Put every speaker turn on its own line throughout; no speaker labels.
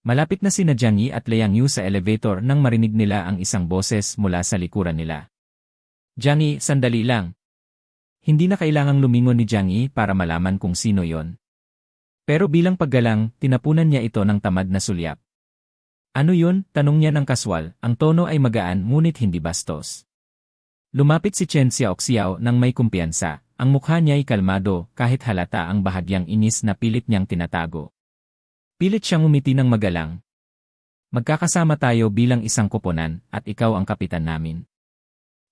Malapit na sina Jiang Yi at Liang Yu sa elevator nang marinig nila ang isang boses mula sa likuran nila. Jiang Yi, sandali lang. Hindi na kailangang lumingon ni Jiang Yi para malaman kung sino yon. Pero bilang paggalang, tinapunan niya ito ng tamad na sulyap. Ano yun? Tanong niya ng kaswal, ang tono ay magaan ngunit hindi bastos. Lumapit si Chen Xiaoxiao nang may kumpiyansa, ang mukha niya ay kalmado kahit halata ang bahagyang inis na pilit niyang tinatago. Pilit siyang umiti ng magalang. Magkakasama tayo bilang isang koponan at ikaw ang kapitan namin.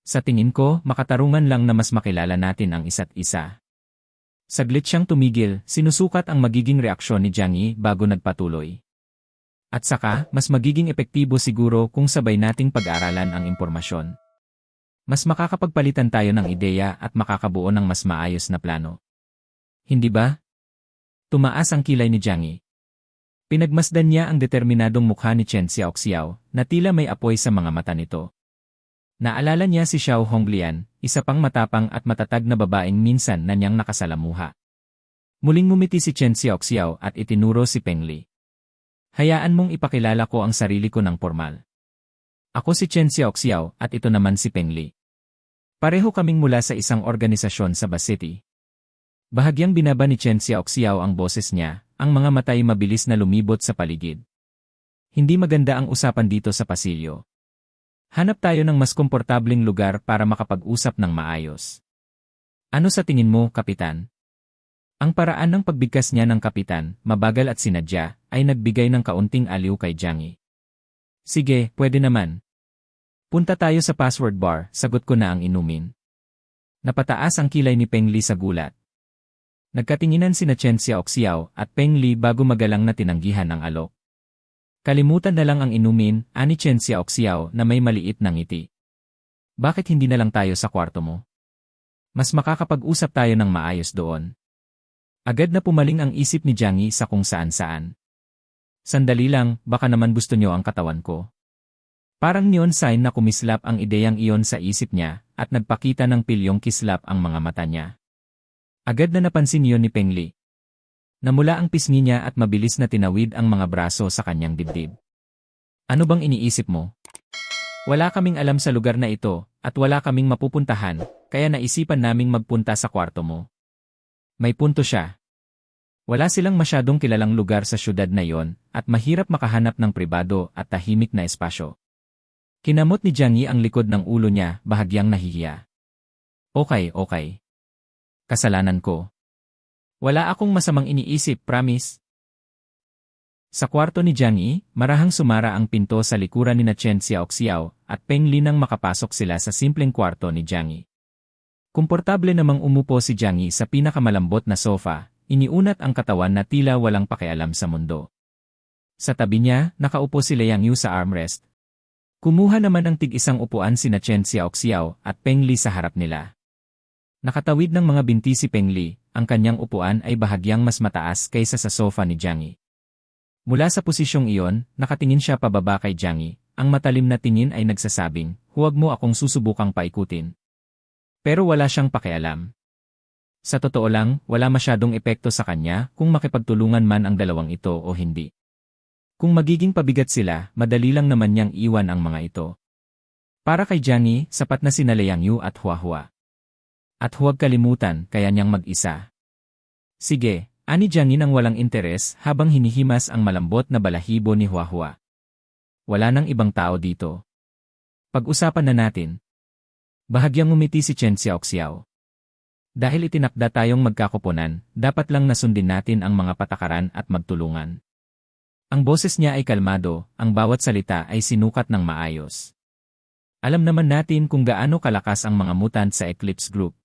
Sa tingin ko, makatarungan lang na mas makilala natin ang isa't isa. Saglit siyang tumigil, sinusukat ang magiging reaksyon ni Jiang Yi bago nagpatuloy. At saka, mas magiging epektibo siguro kung sabay nating pag-aralan ang impormasyon. Mas makakapagpalitan tayo ng ideya at makakabuo ng mas maayos na plano. Hindi ba? Tumaas ang kilay ni Jiang Yi. Pinagmasdan niya ang determinadong mukha ni Chen Xiaoxiao na tila may apoy sa mga mata nito. Naalala niya si Xiao Honglian, isa pang matapang at matatag na babaeng minsan na niyang nakasalamuha. Muling ngumiti si Chen Xiaoxiao at itinuro si Peng Li. Hayaan mong ipakilala ko ang sarili ko ng formal. Ako si Chen Xiaoxiao at ito naman si Peng Li. Pareho kaming mula sa isang organisasyon sa Bas City. Bahagyang binaba ni Chen Xiaoxiao ang boses niya ang mga matay mabilis na lumibot sa paligid. Hindi maganda ang usapan dito sa pasilyo. Hanap tayo ng mas komportableng lugar para makapag-usap ng maayos. Ano sa tingin mo, Kapitan? Ang paraan ng pagbigkas niya ng kapitan, mabagal at sinadya, ay nagbigay ng kaunting aliw kay Jiang Yi. Sige, pwede naman. Punta tayo sa password bar, sagot ko na ang inumin. Napataas ang kilay ni Peng Li sa gulat. Nagkatinginan sina Chen Xiaoxiao at Peng Li bago magalang na tinanggihan ang alok. Kalimutan na lang ang inumin, ani Chen Xiaoxiao na may maliit na ngiti. Bakit hindi na lang tayo sa kwarto mo? Mas makakapag-usap tayo ng maayos doon. Agad na pumaling ang isip ni Jiang Yi sa kung saan-saan. Sandali lang, baka naman gusto niyo ang katawan ko. Parang neon sign na kumislap ang ideyang iyon sa isip niya at nagpakita ng pilyong kislap ang mga mata niya. Agad na napansin niyo ni Peng Li. Namula ang pisngi niya at mabilis na tinawid ang mga braso sa kanyang dibdib. Ano bang iniisip mo? Wala kaming alam sa lugar na ito, at wala kaming mapupuntahan, kaya naisipan naming magpunta sa kwarto mo. May punto siya. Wala silang masyadong kilalang lugar sa syudad na yon, at mahirap makahanap ng pribado at tahimik na espasyo. Kinamot ni Jiang Yi ang likod ng ulo niya, bahagyang nahihiya. Okay, okay. Kasalanan ko. Wala akong masamang iniisip, promise. Sa kwarto ni Jiang marahang sumara ang pinto sa likuran ni Chen Xiaoxiao at Peng Li nang makapasok sila sa simpleng kwarto ni Jiang. Komportable namang umupo si Jiang sa pinakamalambot na sofa, iniunat ang katawan na tila walang pakialam sa mundo. Sa tabi niya, nakaupo si Liang Yu sa armrest. Kumuha naman ang tig-isang upuan si Chen Xiaoxiao at Peng Li sa harap nila. Nakatawid ng mga binti si Peng Li, ang kanyang upuan ay bahagyang mas mataas kaysa sa sofa ni Jiang Yi. Mula sa posisyong iyon, nakatingin siya pababa kay Jiang Yi, ang matalim na tingin ay nagsasabing, huwag mo akong susubukang paikutin. Pero wala siyang pakialam. Sa totoo lang, wala masyadong epekto sa kanya kung makipagtulungan man ang dalawang ito o hindi. Kung magiging pabigat sila, madali lang naman niyang iwan ang mga ito. Para kay Yi, sapat na sina Liang Yu at Hua Hua. At huwag kalimutan, kaya niyang mag-isa. Sige, ani Jiang nang walang interes habang hinihimas ang malambot na balahibo ni Huahua. Wala nang ibang tao dito. Pag-usapan na natin. Bahagyang umiti si Chen Xiaoxiao. Dahil itinakda tayong magkakuponan, dapat lang nasundin natin ang mga patakaran at magtulungan. Ang boses niya ay kalmado, ang bawat salita ay sinukat ng maayos. Alam naman natin kung gaano kalakas ang mga mutant sa Eclipse Group.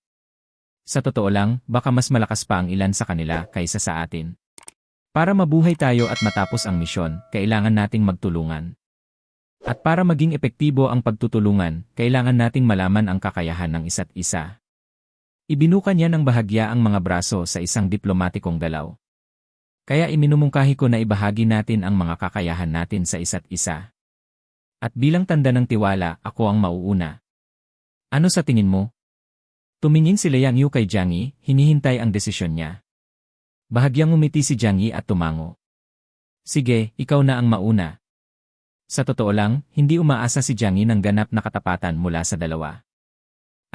Sa totoo lang, baka mas malakas pa ang ilan sa kanila kaysa sa atin. Para mabuhay tayo at matapos ang misyon, kailangan nating magtulungan. At para maging epektibo ang pagtutulungan, kailangan nating malaman ang kakayahan ng isa't isa. Ibinuka niya ng bahagya ang mga braso sa isang diplomatikong galaw. Kaya iminumungkahi ko na ibahagi natin ang mga kakayahan natin sa isa't isa. At bilang tanda ng tiwala, ako ang mauuna. Ano sa tingin mo? Tumingin si Liang Yu kay Jiang Yi, hinihintay ang desisyon niya. Bahagyang umiti si Jiang Yi at tumango. Sige, ikaw na ang mauna. Sa totoo lang, hindi umaasa si Jiang Yi ng ganap na katapatan mula sa dalawa.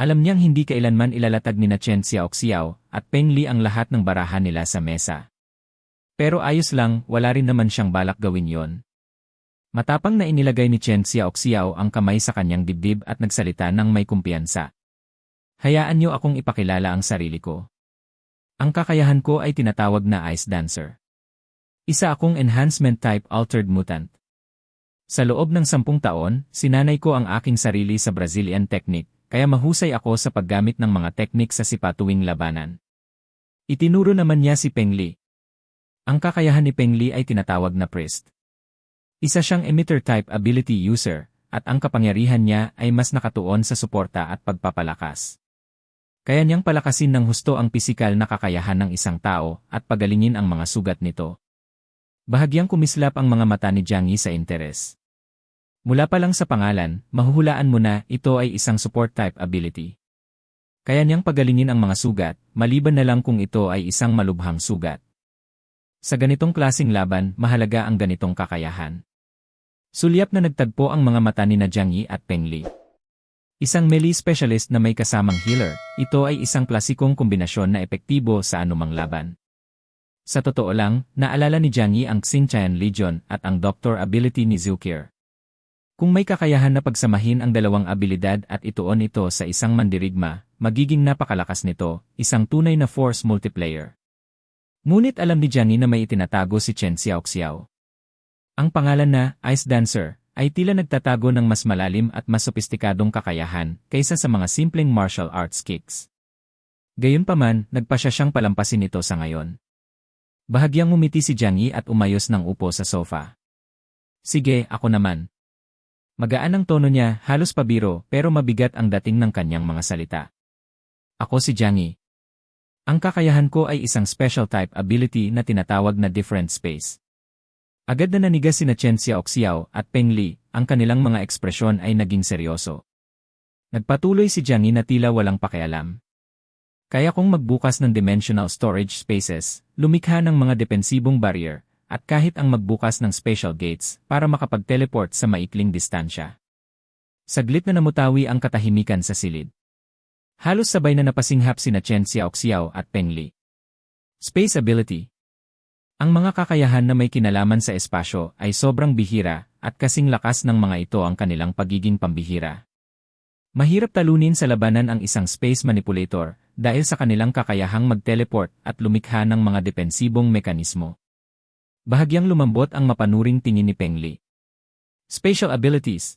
Alam niyang hindi kailanman ilalatag ni na Chen Xiao Xiao at Peng Li ang lahat ng barahan nila sa mesa. Pero ayos lang, wala rin naman siyang balak gawin yon. Matapang na inilagay ni Chen Xiao Xiao ang kamay sa kanyang dibdib at nagsalita ng may kumpiyansa. Hayaan niyo akong ipakilala ang sarili ko. Ang kakayahan ko ay tinatawag na Ice Dancer. Isa akong enhancement type altered mutant. Sa loob ng sampung taon, sinanay ko ang aking sarili sa Brazilian technique, kaya mahusay ako sa paggamit ng mga teknik sa sipatuwing labanan. Itinuro naman niya si Peng Li. Ang kakayahan ni Peng Li ay tinatawag na priest. Isa siyang emitter-type ability user, at ang kapangyarihan niya ay mas nakatuon sa suporta at pagpapalakas. Kaya niyang palakasin ng husto ang pisikal na kakayahan ng isang tao at pagalingin ang mga sugat nito. Bahagyang kumislap ang mga mata ni Jiang Yi sa interes. Mula pa lang sa pangalan, mahuhulaan mo na ito ay isang support type ability. Kaya niyang pagalingin ang mga sugat, maliban na lang kung ito ay isang malubhang sugat. Sa ganitong klasing laban, mahalaga ang ganitong kakayahan. Sulyap na nagtagpo ang mga mata ni na Jiang Yi at Peng Li. Isang melee specialist na may kasamang healer, ito ay isang klasikong kombinasyon na epektibo sa anumang laban. Sa totoo lang, naalala ni Jiang Yi ang Xinjiang Legion at ang Doctor ability ni Zukir. Kung may kakayahan na pagsamahin ang dalawang abilidad at ituon ito sa isang mandirigma, magiging napakalakas nito, isang tunay na force multiplayer. Ngunit alam ni Jiang Yi na may itinatago si Chen Xiaoxiao. Ang pangalan na Ice Dancer ay tila nagtatago ng mas malalim at mas sopistikadong kakayahan kaysa sa mga simpleng martial arts kicks. Gayunpaman, nagpa siya siyang palampasin ito sa ngayon. Bahagyang umiti si Jiang Yi at umayos ng upo sa sofa. Sige, ako naman. Magaan ang tono niya, halos pabiro, pero mabigat ang dating ng kanyang mga salita. Ako si Jiang Yi. Ang kakayahan ko ay isang special type ability na tinatawag na different space. Agad na nanigas si na Chen Xiaoxiao at Peng Li, ang kanilang mga ekspresyon ay naging seryoso. Nagpatuloy si Jiang Yi na tila walang pakialam. Kaya kung magbukas ng dimensional storage spaces, lumikha ng mga depensibong barrier, at kahit ang magbukas ng special gates para makapag-teleport sa maikling distansya. Saglit na namutawi ang katahimikan sa silid. Halos sabay na napasinghap sina Chen Xiaoxiao at Peng Li. Space Ability Ang mga kakayahan na may kinalaman sa espasyo ay sobrang bihira at kasing lakas ng mga ito ang kanilang pagiging pambihira. Mahirap talunin sa labanan ang isang space manipulator dahil sa kanilang kakayahang mag-teleport at lumikha ng mga depensibong mekanismo. Bahagyang lumambot ang mapanuring tingin ni Peng Li. Spatial Abilities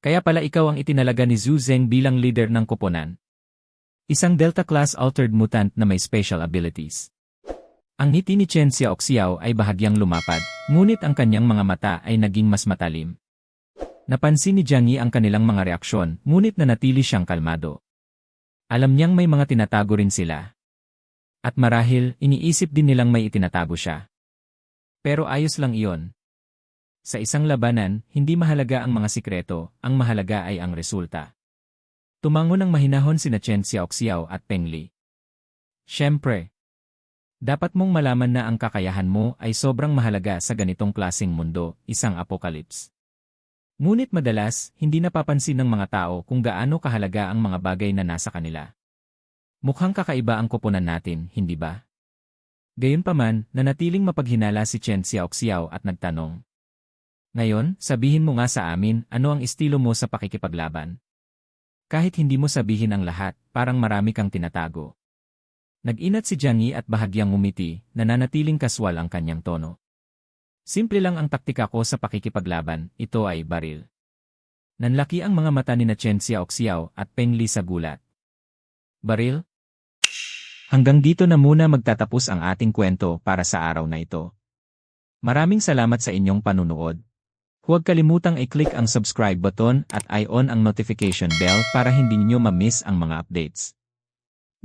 Kaya pala ikaw ang itinalaga ni Zhu Zeng bilang leader ng koponan. Isang Delta-class altered mutant na may special abilities. Ang ngiti ni Chen Xiaoxiao ay bahagyang lumapad, ngunit ang kanyang mga mata ay naging mas matalim. Napansin ni Jiang Yi ang kanilang mga reaksyon, ngunit nanatili siyang kalmado. Alam niyang may mga tinatago rin sila. At marahil, iniisip din nilang may itinatago siya. Pero ayos lang iyon. Sa isang labanan, hindi mahalaga ang mga sikreto, ang mahalaga ay ang resulta. Tumango ng mahinahon sina Chen Xiaoxiao at Peng Li. Siyempre, dapat mong malaman na ang kakayahan mo ay sobrang mahalaga sa ganitong klasing mundo, isang apocalypse. Ngunit madalas, hindi napapansin ng mga tao kung gaano kahalaga ang mga bagay na nasa kanila. Mukhang kakaiba ang koponan natin, hindi ba? Gayunpaman, nanatiling mapaghinala si Chen Xiaoxiao at nagtanong. Ngayon, sabihin mo nga sa amin ano ang estilo mo sa pakikipaglaban. Kahit hindi mo sabihin ang lahat, parang marami kang tinatago. Nag-inat si Jiang Yi at bahagyang umiti, nananatiling kaswal ang kanyang tono. Simple lang ang taktika ko sa pakikipaglaban, ito ay baril. Nanlaki ang mga mata ni na Chen Xiaoxiao at Peng Li sa gulat. Baril? Hanggang dito na muna magtatapos ang ating kwento para sa araw na ito. Maraming salamat sa inyong panunood. Huwag kalimutang i-click ang subscribe button at i-on ang notification bell para hindi niyo ma-miss ang mga updates.